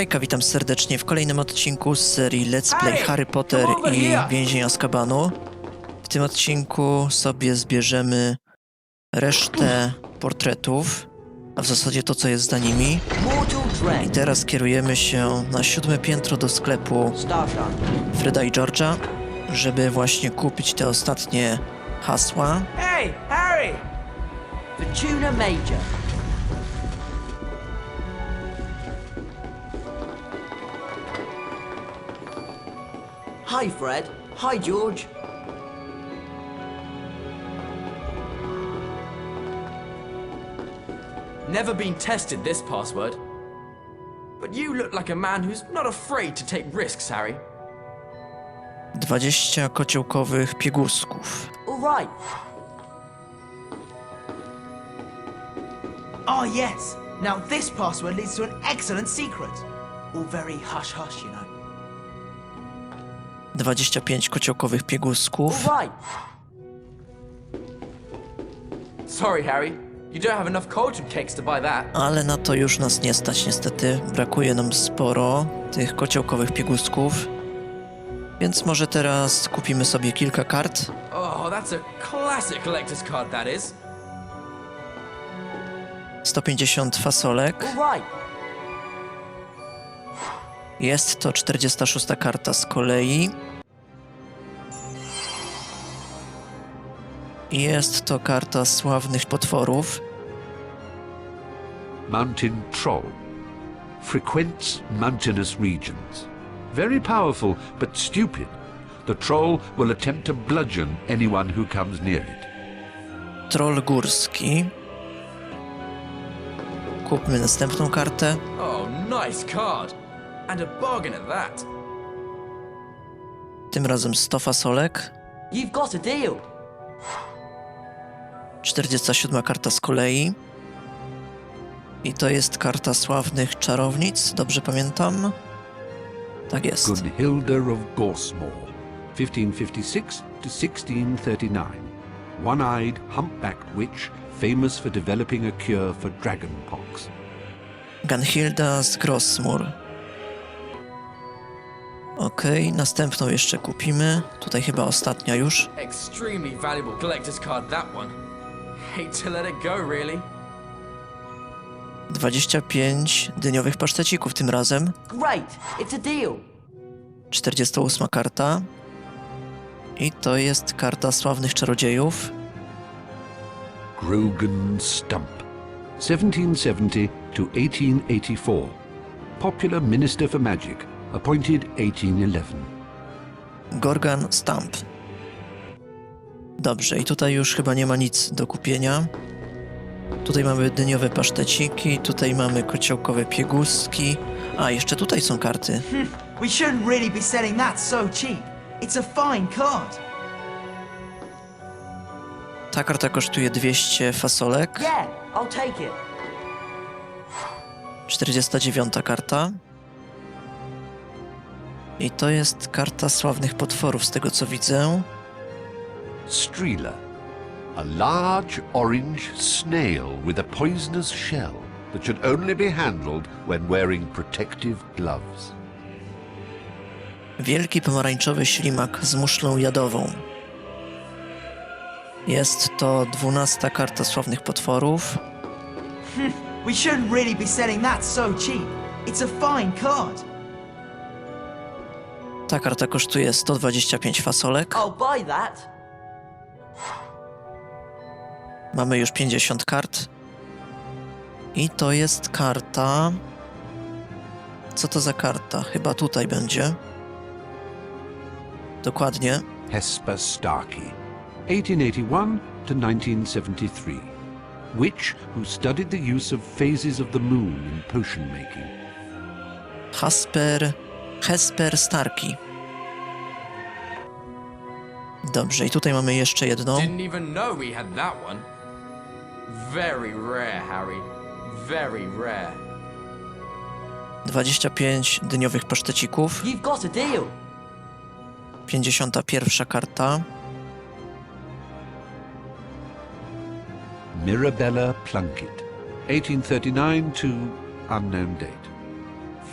Hejka, witam serdecznie w kolejnym odcinku z serii Let's Play Harry Potter i. Więzień Azkabanu. W tym odcinku sobie zbierzemy resztę portretów, a w zasadzie to, co jest za nimi. I teraz kierujemy się na siódme piętro do sklepu. Freda i George'a, żeby właśnie kupić te ostatnie hasła. Hey, Harry! Fortuna Major. Hi, Fred. Hi, George. Never been tested this password. But you look like a man who's not afraid to take risks, Harry. 20 kociołkowych piegusków. All right. Oh, yes. Now this password leads to an excellent secret. All very hush hush, you know. 25 kociołkowych piegusków. Right. Sorry, Harry. You don't have enough cauldron cakes to buy that. Ale na to już nas nie stać niestety. Brakuje nam sporo tych kociołkowych piegusków. Więc może teraz kupimy sobie kilka kart. Oh, that's a classic collector's card, that is. 150 fasolek. All right. Jest to 46 karta z kolei. Jest to karta sławnych potworów. Mountain Troll. Frequents mountainous regions. Very powerful, but stupid. The troll will attempt to bludgeon anyone who comes near it. Troll górski. Kupmy następną kartę. Oh, nice card. And a bargain at that. Tym razem 100 fasolek. You've got a deal. 47 karta z kolei. I to jest karta sławnych czarownic, dobrze pamiętam? Tak jest. Gunhilda of Gorsmore, 1556 to 1639. One-eyed, humpbacked witch, famous for developing a cure for dragonpox. Gunhilda z Grossmur. Okej, następną jeszcze kupimy. Tutaj chyba ostatnia już. Extremely valuable collector's card, that one. Hate to let it go, really. 25 dyniowych pasztecików tym razem. Great. It's a deal. 48 karta. I to jest karta sławnych czarodziejów. Grogan Stump, 1770 to 1884. Popular Minister for Magic, appointed 1811. Gorgan Stamp. Dobrze, i tutaj już chyba nie ma nic do kupienia. Tutaj mamy dyniowe paszteciki, tutaj mamy kociołkowe pieguski. A, jeszcze tutaj są karty. We shouldn't really be selling that so cheap. It's a fine card. Ta karta kosztuje 200 fasolek. Yeah, I'll take it. 49 karta. I to jest karta sławnych potworów, z tego co widzę. Streela, a large orange snail with a poisonous shell that should only be handled when wearing protective gloves. Wielki pomarańczowy ślimak z muszlą jadową. Jest to 12 karta sławnych potworów. We shouldn't really be selling that so cheap. It's a fine card. Ta karta kosztuje 125 fasolek. I'll buy that. Mamy już 50 kart. I to jest karta. Co to za karta? Chyba tutaj będzie. Dokładnie. Hesper Starkey, 1881 to 1973. Witch who studied the use of phases of the moon in potion making. Hasper. Hesper Starki. Dobrze, i tutaj mamy jeszcze jedną. Didn't even know we had that one. Very rare, Harry. Very rare. 25 dyniowych pasztecików. You've got a deal. 51 karta. Mirabella Plunkett, 1839 to unknown date.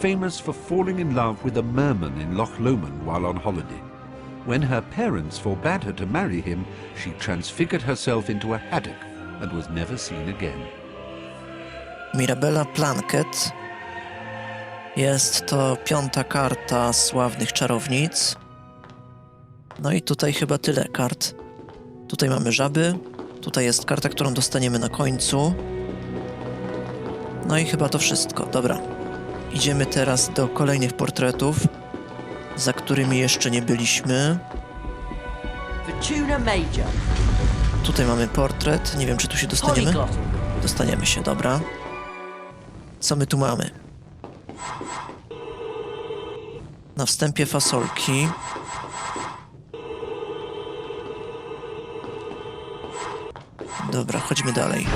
Famous for falling in love with a merman in Loch Lomond while on holiday. When her parents forbade her to marry him, she transfigured herself into a haddock and was never seen again. Mirabella Plunkett. Jest to piąta karta sławnych czarownic. No i tutaj chyba tyle kart. Tutaj mamy żaby. Tutaj jest karta, którą dostaniemy na końcu. No i chyba to wszystko. Dobra. Idziemy teraz do kolejnych portretów, za którymi jeszcze nie byliśmy. Fortuna Major. Tutaj mamy portret. Nie wiem, czy tu się dostaniemy. Dostaniemy się, dobra. Co my tu mamy? Na wstępie fasolki. Dobra, chodźmy dalej.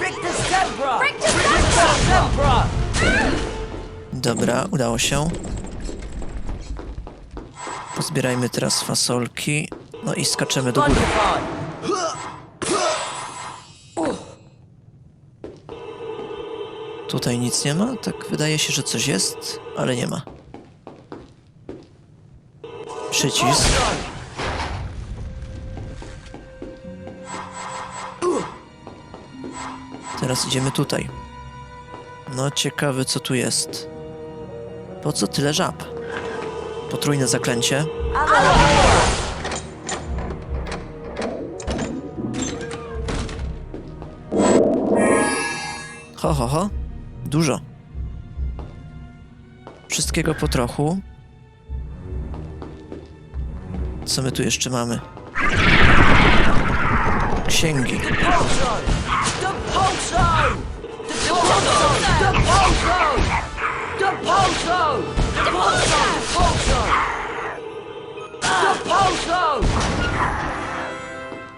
Rictus Sempra! Dobra, udało się. Pozbierajmy teraz fasolki. No i skaczemy do góry. Tutaj nic nie ma. Tak wydaje się, że coś jest, ale nie ma. Przycisk. Teraz idziemy tutaj. No ciekawe co tu jest. Po co tyle żab? Potrójne zaklęcie. Ho, ho, ho. Dużo. Wszystkiego po trochu. Co my tu jeszcze mamy? Księgi.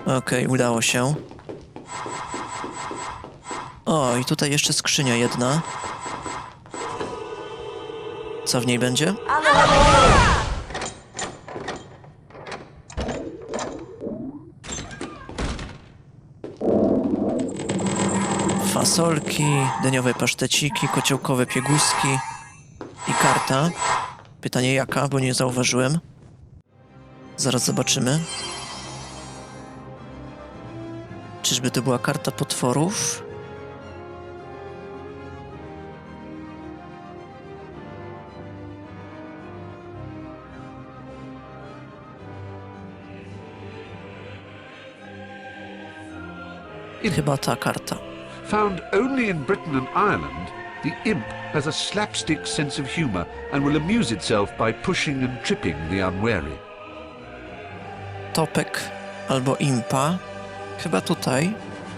Okej, udało się. O, i tutaj jeszcze skrzynia jedna. Co w niej będzie? Fasolki, dyniowe paszteciki, kociołkowe pieguski i karta. Pytanie jaka, bo nie zauważyłem. Zaraz zobaczymy. Czyżby to była karta potworów? Chyba ta karta. Found only in Britain and Ireland, the imp has a slapstick sense of humour and will amuse itself by pushing and tripping the unwary. Topek albo impa. Chyba tutaj,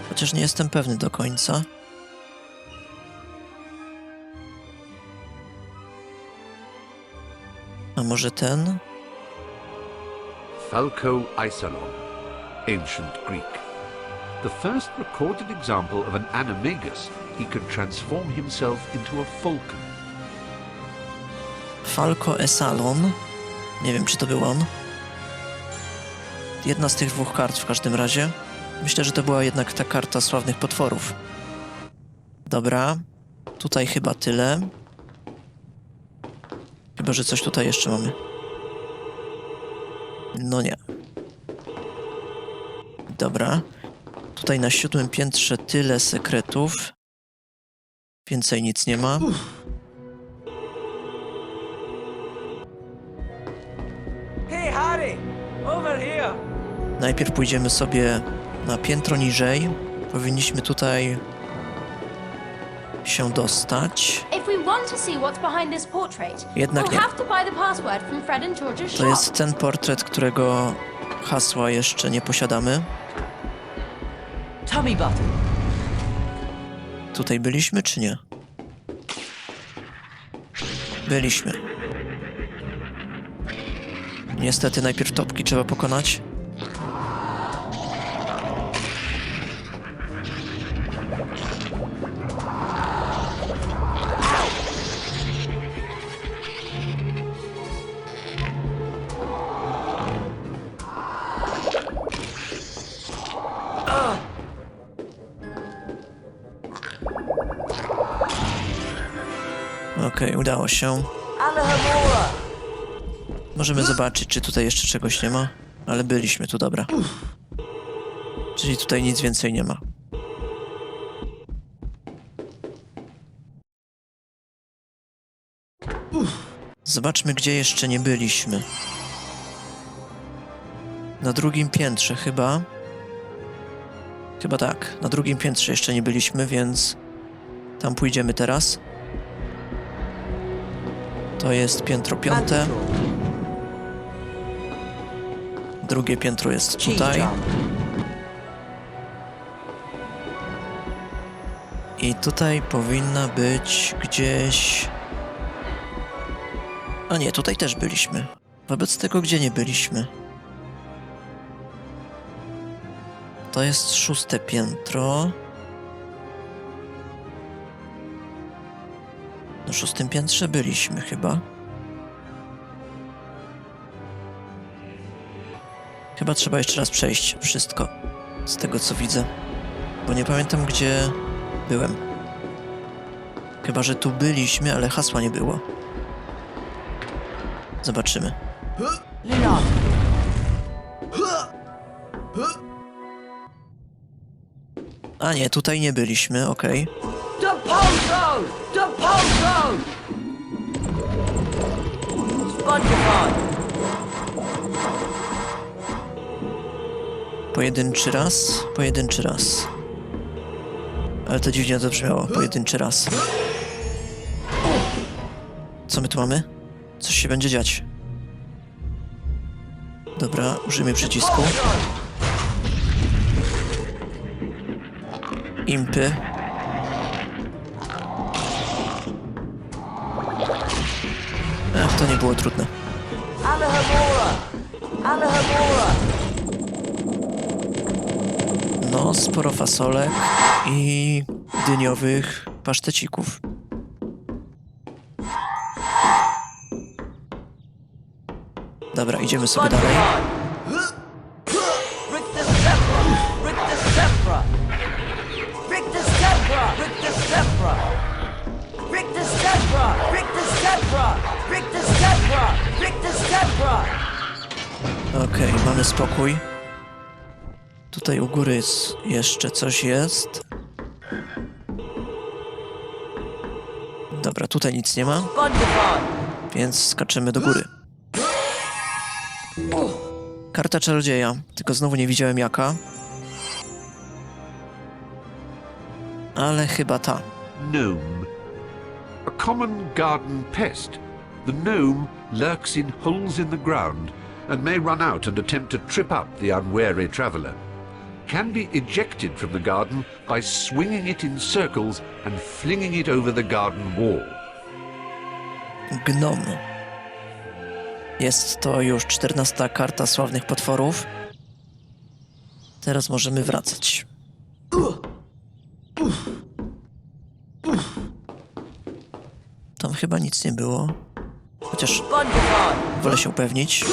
chociaż nie jestem pewny do końca. A może ten? Falco Isolon, ancient Greek. The first recorded example of an animagus, he could transform himself into a falcon. Falco Esalon. Nie wiem, czy to był on. Jedna z tych dwóch kart w każdym razie. Myślę, że to była jednak ta karta sławnych potworów. Dobra. Tutaj chyba tyle. Chyba, że coś tutaj jeszcze mamy. No nie. Dobra. Tutaj na siódmym piętrze tyle sekretów. Więcej nic nie ma. Hey, Harry! Over here! Najpierw pójdziemy sobie na piętro niżej. Powinniśmy tutaj się dostać. Jednak nie. to jest ten portret, którego hasła jeszcze nie posiadamy. Tummy button. Tutaj byliśmy, czy nie? Byliśmy. Niestety najpierw topki trzeba pokonać. Okej, udało się. Możemy zobaczyć, czy tutaj jeszcze czegoś nie ma. Ale byliśmy tu, dobra. Czyli tutaj nic więcej nie ma. Zobaczmy, gdzie jeszcze nie byliśmy. Na drugim piętrze chyba. Chyba tak. Na drugim piętrze jeszcze nie byliśmy, więc tam pójdziemy teraz. To jest piętro piąte. Drugie piętro jest tutaj. I tutaj powinna być gdzieś. A nie, tutaj też byliśmy. Wobec tego, gdzie nie byliśmy? To jest szóste piętro. Szóstym piętrze byliśmy chyba. Chyba trzeba jeszcze raz przejść wszystko. Z tego co widzę. Bo nie pamiętam gdzie byłem. Chyba, że tu byliśmy, ale hasła nie było. Zobaczymy. Leon! A nie, tutaj nie byliśmy, okej. The Pojedynczy raz, pojedynczy raz. Ale to dziwnie to brzmiało, pojedynczy raz. Co my tu mamy? Coś się będzie dziać. Dobra, użyjmy przycisku. Impy. To nie było trudne. No, sporo fasolek i dyniowych pasztecików. Dobra, idziemy sobie dalej. Okej, mamy spokój. Tutaj u góry jeszcze coś jest. Dobra, tutaj nic nie ma, więc skaczemy do góry. Karta czarodzieja, tylko znowu nie widziałem jaka. Ale chyba ta. Gnome. A common garden pest. The gnome lurks in holes in the ground and may run out and attempt to trip up the unwary traveller. Can be ejected from the garden by swinging it in circles and flinging it over the garden wall. Gnom. Jest to już czternasta karta sławnych potworów. Teraz możemy wracać. Tam chyba nic nie było. Chociaż wolę się upewnić.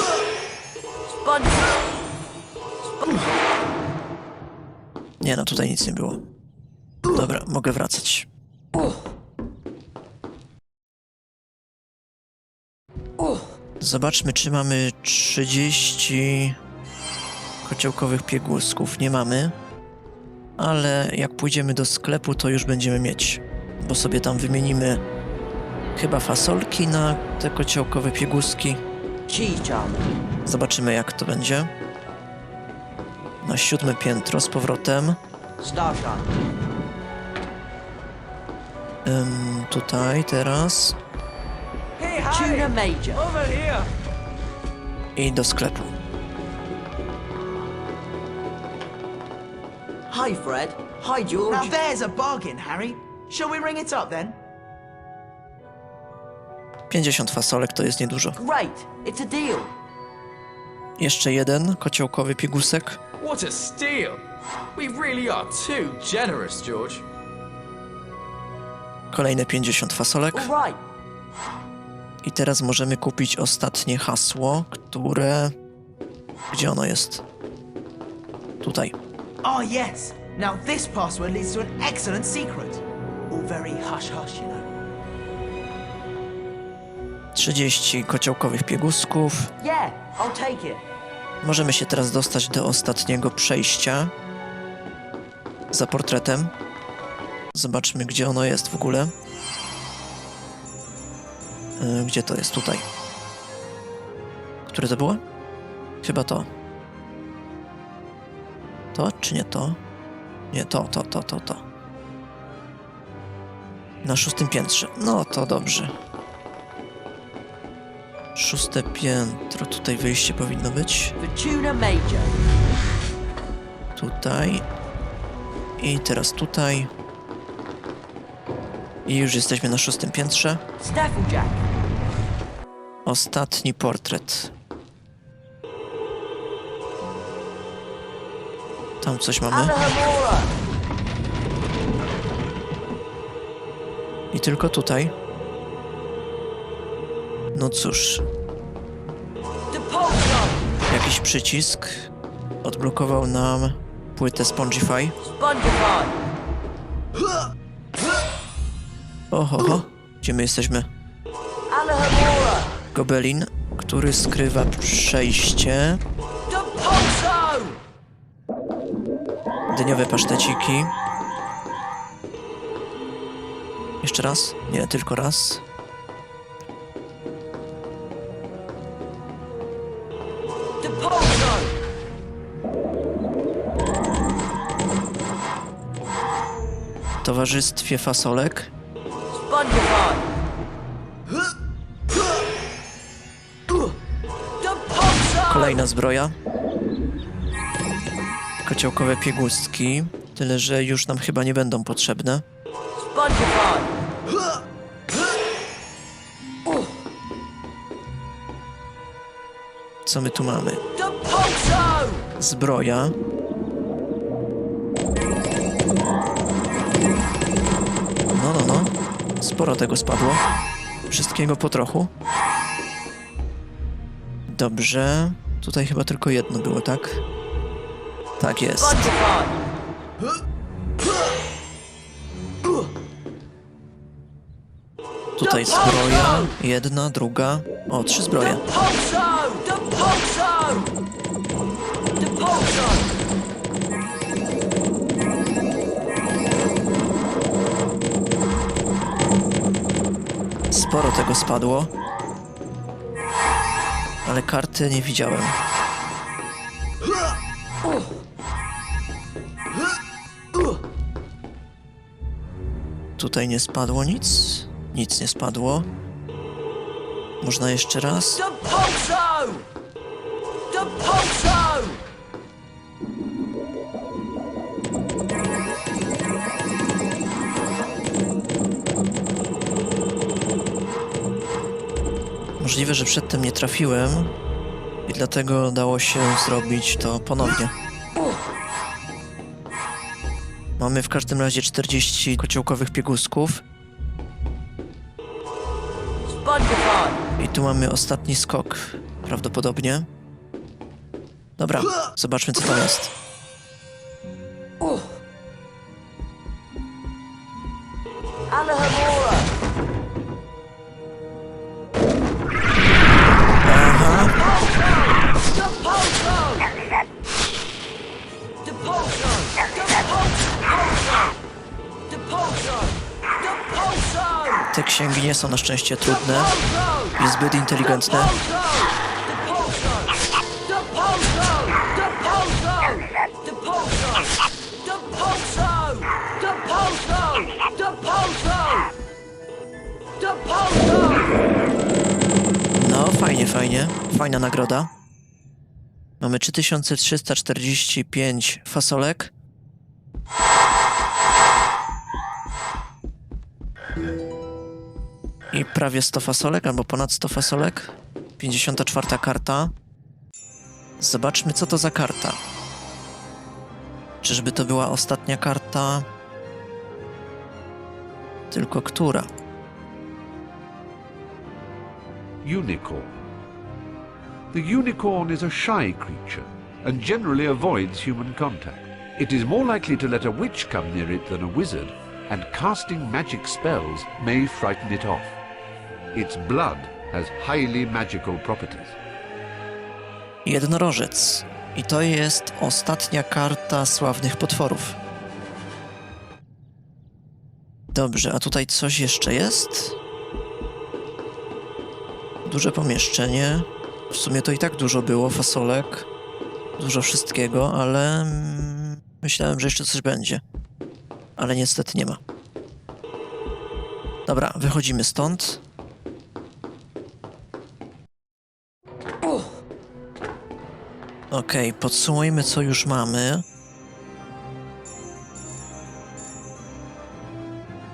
Spongify! Nie no, tutaj nic nie było. Dobra, mogę wracać. Zobaczmy, czy mamy 30 kociołkowych piegusków. Nie mamy, ale jak pójdziemy do sklepu, to już będziemy mieć, bo sobie tam wymienimy chyba fasolki na te kociołkowe pieguski. Charm. Zobaczymy, jak to będzie. Na siódme piętro z powrotem. Star charm. Ym, tutaj teraz. Tuna Major. Over here! I do sklepu. Hi, Fred. Hi, George. Now there's a bargain, Harry. Shall we ring it up then? 50 fasolek to jest niedużo. Great. It's a deal. Jeszcze jeden kociołkowy piegusek. What a steal! We really are too generous, George. Kolejne 50 fasolek. I teraz możemy kupić ostatnie hasło, które. Gdzie ono jest? Tutaj. Oh, yes. Now this password leads to an excellent secret. All very hush hush, you know. 30 kociołkowych piegusków. Yeah, I'll take it. Możemy się teraz dostać do ostatniego przejścia za portretem. Zobaczmy, gdzie ono jest w ogóle. E, Gdzie to jest? Tutaj. Które to było? Chyba to. To czy nie to? Nie, to, to, to, to, to. Na szóstym piętrze. No to dobrze. Szóste piętro. Tutaj wyjście powinno być. Fortuna Major. Tutaj. I teraz tutaj. I już jesteśmy na szóstym piętrze. Ostatni portret. Tam coś mamy. I tylko tutaj. No cóż, jakiś przycisk odblokował nam płytę Spongify. Oho, ho. gdzie my jesteśmy? Gobelin, który skrywa przejście. Dyniowe paszteciki. Jeszcze raz? Nie, tylko raz. Towarzystwie fasolek. Kolejna zbroja. Kociołkowe piegustki. Tyle, że już nam chyba nie będą potrzebne. Co my tu mamy? Zbroja. Sporo tego spadło. Wszystkiego po trochu. Dobrze. Tutaj chyba tylko jedno było, tak? Tak jest. Tutaj zbroja. Jedna, druga. O, trzy zbroje. Sporo tego spadło. Ale karty nie widziałem. Tutaj nie spadło nic. Nic nie spadło. Można jeszcze raz. Możliwe, że przedtem nie trafiłem i dlatego dało się zrobić to ponownie. Mamy w każdym razie 40 kociołkowych piegusków i tu mamy ostatni skok, prawdopodobnie. Dobra, zobaczmy co tam jest. Księgi nie są na szczęście trudne i zbyt inteligentne. No, fajnie, fajnie. Fajna nagroda. Mamy 3345 fasolek. I prawie 100 fasolek, albo ponad 100 fasolek. 54 karta. Zobaczmy, co to za karta. Czyżby to była ostatnia karta? Tylko która? Unicorn. The unicorn is a shy creature and generally avoids human contact. It is more likely to let a witch come near it than a wizard, and casting magic spells may frighten it off. Its blood has highly magical properties. Jednorożec. I to jest ostatnia karta sławnych potworów. Dobrze, a tutaj coś jeszcze jest? Duże pomieszczenie. W sumie to i tak dużo było fasolek. Dużo wszystkiego, ale myślałem, że jeszcze coś będzie. Ale niestety nie ma. Dobra, wychodzimy stąd. Okej, podsumujmy co już mamy.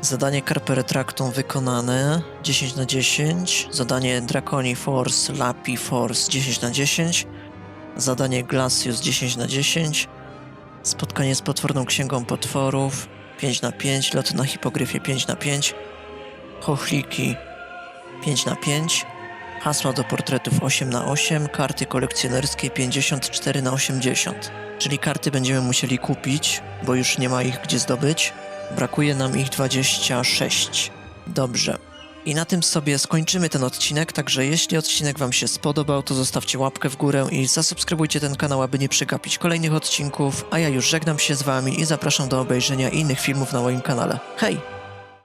Zadanie Carpe Retractum wykonane 10 na 10. Zadanie Draconi Force Lapi Force 10 na 10. Zadanie Glacius 10 na 10. Spotkanie z potworną księgą potworów 5 na 5. Lot na hipogryfie 5 na 5. Chochliki 5 na 5. Hasła do portretów 8 na 8, karty kolekcjonerskie 54 na 80. Czyli karty będziemy musieli kupić, bo już nie ma ich gdzie zdobyć. Brakuje nam ich 26. Dobrze. I na tym sobie skończymy ten odcinek, także jeśli odcinek Wam się spodobał, to zostawcie łapkę w górę i zasubskrybujcie ten kanał, aby nie przegapić kolejnych odcinków, a ja już żegnam się z Wami i zapraszam do obejrzenia innych filmów na moim kanale. Hej!